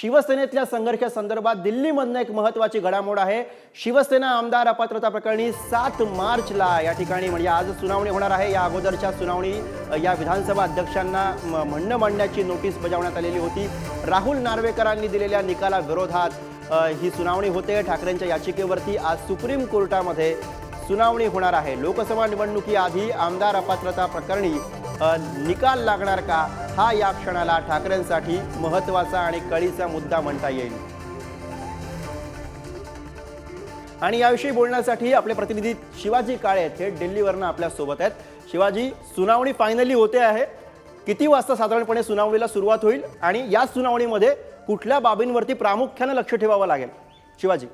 शिवसेनेतल्या संघर्षासंदर्भात दिल्लीमधनं एक महत्वाची घडामोड आहे. शिवसेना आमदार अपात्रता प्रकरणी सात मार्चला या ठिकाणी म्हणजे आज सुनावणी होणार आहे. या अगोदरच्या सुनावणी या विधानसभा अध्यक्षांना म- म्हणणं मांडण्याची नोटीस बजावण्यात आलेली होती. राहुल नार्वेकरांनी दिलेल्या निकालाविरोधात ही सुनावणी होते. ठाकरेंच्या याचिकेवरती आज सुप्रीम कोर्टामध्ये सुनावणी होणार आहे. लोकसभा निवडणुकीआधी आमदार अपात्रता प्रकरणी निकाल लागणार का? हा या क्षणाला ठाकरेंसाठी महत्त्वाचा आणि कळीचा मुद्दा म्हणता येईल. आणि याविषयी बोलण्यासाठी आपले प्रतिनिधी शिवाजी काळे हे दिल्लीवरनं आपल्यासोबत आहेत. शिवाजी सुनावणी फायनली होते आहे. किती वाजता साधारणपणे सुनावणीला सुरुवात होईल? आणि या सुनावणीमध्ये कुठल्या बाबींवरती प्रामुख्यानं लक्ष ठेवावं लागेल? शिवाजी.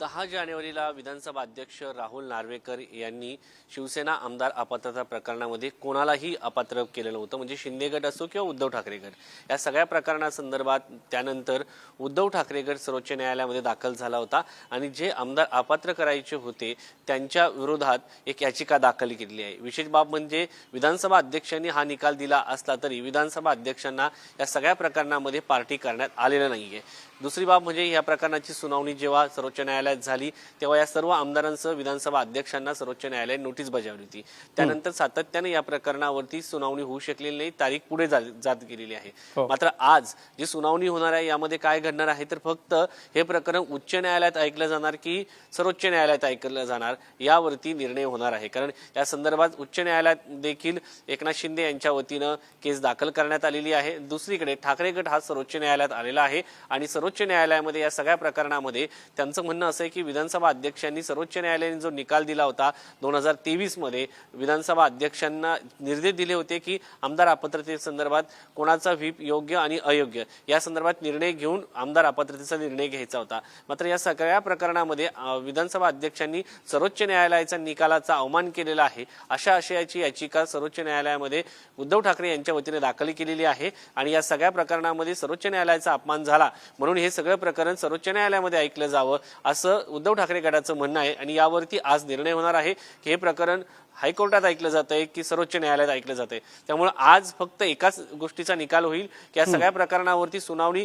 दहा जानेवारीला विधानसभा अध्यक्ष राहुल नार्वेकर यांनी शिवसेना आमदार अपात्रता प्रकरणामध्ये कोणालाही अपात्र केलेलं होतं म्हणजे शिंदे गट असो किंवा उद्धव ठाकरे गट. या सगळ्या प्रकरणासंदर्भात त्यानंतर उद्धव ठाकरे गट सर्वोच्च न्यायालयामध्ये दाखल झाला होता आणि जे आमदार अपात्र करायचे होते त्यांच्या विरोधात एक याचिका दाखल केलेली आहे. विशेष बाब म्हणजे विधानसभा अध्यक्षांनी हा निकाल दिला असला तरी विधानसभा अध्यक्षांना या सगळ्या प्रकरणामध्ये पार्टी करण्यात आलेलं नाहीये. दुसरी बाब म्हणजे या प्रकरणाची सुनावणी जेव्हा सर्वोच्च न्यायालयात झाली तेव्हा या सर्व आमदारांसह विधानसभा अध्यक्षांना सर्वोच्च न्यायालयाने नोटीस बजावली होती. त्यानंतर सातत्याने या प्रकरणावरती सुनावणी होऊ शकलेली नाही तारीख पुढे जात गेलेली आहे. हो. मात्र आज जी सुनावणी होणार आहे यामध्ये काय घडणार आहे तर फक्त हे प्रकरण उच्च न्यायालयात ऐकलं जाणार की सर्वोच्च न्यायालयात ऐकलं जाणार यावरती निर्णय होणार आहे. कारण या संदर्भात उच्च न्यायालयात देखील एकनाथ शिंदे यांच्या वतीनं केस दाखल करण्यात आलेली आहे. दुसरीकडे ठाकरे गट हा सर्वोच्च न्यायालयात आलेला आहे आणि सर्वोच्च न्यायालयामध्ये या सगळ्या प्रकरणामध्ये त्यांचं म्हणणं असं आहे की विधानसभा अध्यक्षांनी सर्वोच्च न्यायालयाने जो निकाल दिला होता दोन हजार तेवीसमध्ये विधानसभा अध्यक्षांना निर्देश दिले होते की आमदार अपात्रतेसंदर्भात कोणाचा व्हीप योग्य आणि अयोग्य या संदर्भात निर्णय घेऊन आमदार अपात्रतेचा निर्णय घ्यायचा होता. मात्र या सगळ्या प्रकरणामध्ये विधानसभा अध्यक्षांनी सर्वोच्च न्यायालयाचा निकालाचा अवमान केलेला आहे. अशा आशयाची याचिका सर्वोच्च न्यायालयामध्ये उद्धव ठाकरे यांच्या वतीने दाखल केलेली आहे आणि या सगळ्या प्रकरणामध्ये सर्वोच्च न्यायालयाचा अपमान झाला म्हणून हे सगळं प्रकरण सर्वोच्च न्यायालयामध्ये ऐकलं जावं असं उद्धव ठाकरे गटाचं म्हणणं आहे आणि यावरती आज निर्णय होणार आहे की हे प्रकरण हायकोर्टात ऐकलं जात आहे की सर्वोच्च न्यायालयात ऐकलं जात आहे त्यामुळे आज फक्त एकाच गोष्टीचा निकाल होईल की या सगळ्या प्रकरणावरती सुनावणी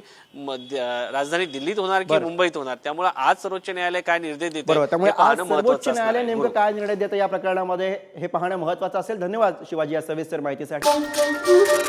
राजधानी दिल्लीत होणार की मुंबईत होणार? त्यामुळे आज सर्वोच्च न्यायालय काय निर्देश देते त्यामुळे सर्वोच्च न्यायालय. नेमकं. काय निर्णय देतं या प्रकरणामध्ये हे पाहणं महत्वाचं असेल. धन्यवाद शिवाजी या सविस्तर माहितीसाठी.